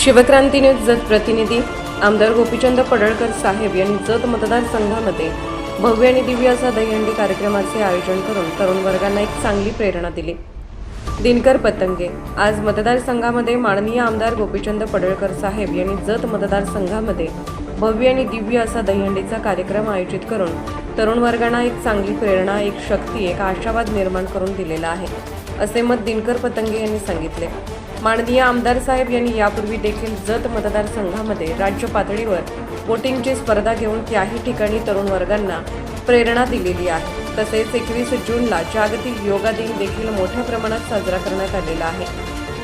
शिवक्रांतीने जत प्रतिनिधी आमदार गोपीचंद पडळकर साहेब यांनी जत मतदारसंघामध्ये भव्य आणि दिव्य असा दहीहंडी कार्यक्रमाचे आयोजन करून तरुण वर्गांना एक चांगली प्रेरणा दिली. दिनकर पतंगे आज मतदारसंघामध्ये माननीय आमदार गोपीचंद पडळकर साहेब यांनी जत मतदारसंघामध्ये भव्य आणि दिव्य असा दहीहंडीचा कार्यक्रम आयोजित करून तरुण वर्गांना एक चांगली प्रेरणा एक शक्ती एक आशावाद निर्माण करून दिलेला आहे असे मत दिनकर पतंगे यांनी सांगितले. माननीय आमदार साहेब यांनी यापूर्वी देखील जत मतदारसंघामध्ये राज्य पातळीवर वोटिंगची स्पर्धा घेऊन त्याही ठिकाणी तरुण वर्गांना प्रेरणा दिलेली आहे. तसेच एकवीस जूनला जागतिक योगा दिन देखील मोठ्या प्रमाणात साजरा करण्यात आलेला आहे.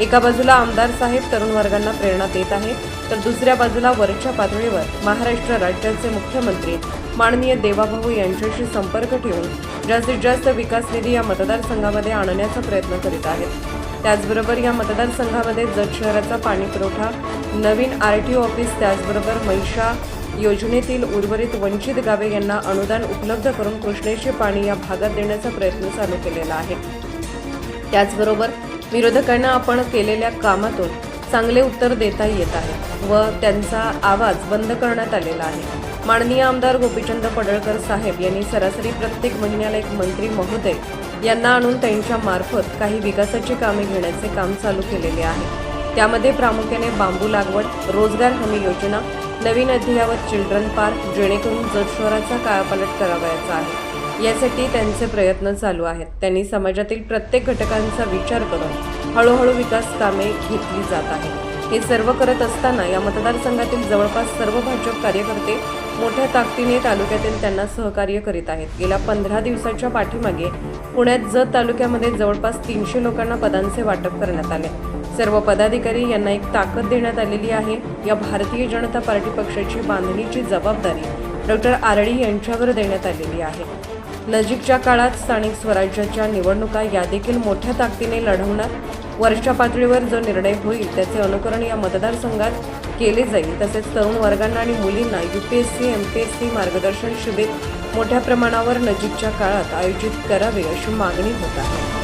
एका बाजूला आमदार साहेब तरुण वर्गांना प्रेरणा देत आहे तर दुसऱ्या बाजूला वरच्या पातळीवर महाराष्ट्र राज्याचे मुख्यमंत्री माननीय देवाभाऊ यांच्याशी संपर्क ठेवून जास्तीत जास्त विकास निधी या मतदारसंघामध्ये आणण्याचा प्रयत्न करीत आहेत. त्याचबरोबर या मतदारसंघामध्ये जत शहराचा पाणी पुरवठा नवीन आर टी ओ ऑफिस त्याचबरोबर महिषा योजनेतील उर्वरित वंचित गावे यांना अनुदान उपलब्ध करून कृष्णेचे पाणी या भागात देण्याचा प्रयत्न चालू केलेला आहे. त्याचबरोबर विरोधकांना आपण केलेल्या कामातून चांगले उत्तर देता येत आहे व त्यांचा आवाज बंद करण्यात आलेला आहे. माननीय आमदार गोपीचंद पडळकर साहेब यांनी सरासरी प्रत्येक महिन्याला एक मंत्री महोदय यांना आणून त्यांच्या मार्फत काही विकासाची कामे घेण्याचे काम चालू केलेले आहे. त्यामध्ये प्रामुख्याने बांबू लागवड रोजगार हमी योजना नवीन अद्ययावत चिल्ड्रन पार्क जेणेकरून जत शहराचा कायापालट करावयाचा आहे. यासाठी त्यांचे प्रयत्न चालू आहेत. त्यांनी समाजातील प्रत्येक घटकांचा विचार करून हळूहळू विकास कामे घेतली जात आहेत. हे सर्व करत असताना या मतदारसंघातील जवळपास सर्व भाजप कार्यकर्ते मोठ्या ताकदीने तालुक्यातील त्यांना सहकार्य करीत आहेत. गेल्या पंधरा दिवसाच्या पाठीमागे पुण्यात जत तालुक्यामध्ये जवळपास तीनशे लोकांना पदांचे वाटप करण्यात आले. सर्व पदाधिकारी यांना एक ताकद देण्यात आलेली आहे. या भारतीय जनता पार्टी पक्षाची बांधणीची जबाबदारी डॉक्टर आरडी यांच्यावर देण्यात आलेली आहे. नजीकच्या काळात स्थानिक स्वराज्याच्या निवडणुका या देखील मोठ्या ताकदीने लढवणार. वरच्या पातळीवर जो निर्णय होईल त्याचे अनुकरण या मतदारसंघात केले जाईल. तसेच तरुण वर्गांना आणि मुलींना U P S C M P S C मार्गदर्शन शिबिर मोठ्या प्रमाणावर नजीकच्या काळात आयोजित करावे अशी मागणी होत आहे.